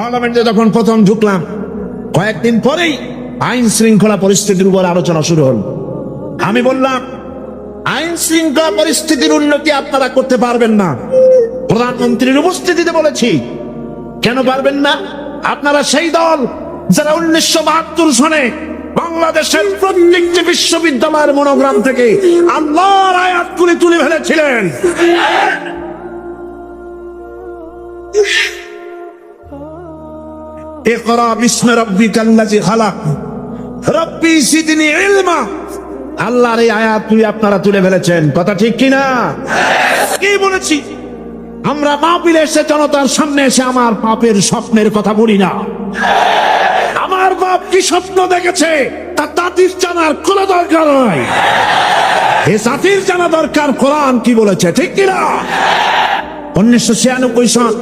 পার্লামেন্টে যখন প্রথম ঢুকলাম, কয়েকদিন পরেই আইন শৃঙ্খলা পরিস্থিতির উপর আলোচনা শুরু হল। আমি বললাম, আইন শৃঙ্খলা পরিস্থিতির উন্নতি আপনারা করতে পারবেন না। প্রধানমন্ত্রীর উপস্থিতিতে বলেছি, কেন পারবেন না? আপনারা সেই দল যারা উনিশশো বাহাত্তর সনে বাংলাদেশের প্রত্যেকটি বিশ্ববিদ্যালয়ের মনোগ্রাম থেকে আল্লাহর আয়াতগুলি তুলে ফেলেছিলেন। ইকরা বিস্মি রাব্বিকাল্লাযী খালাক। রব্বি জিদনি ইলমা। আল্লাহর এই আয়াতগুলি আপনারা তুলে ফেলেছেন। কথা ঠিক কিনা? কি বলেছি? আমরা মাহফিলে এসে জনতার সামনে এসে আমার পাপের স্বপ্নের কথা বলি না। আমার বাপ কি স্বপ্ন দেখেছে? তা দাদির জানার কোনো দরকার নয় এ জানা দরকার কোরআন কি বলেছে, ঠিক কিনা? উনিশশো ছিয়ানব্বই সাল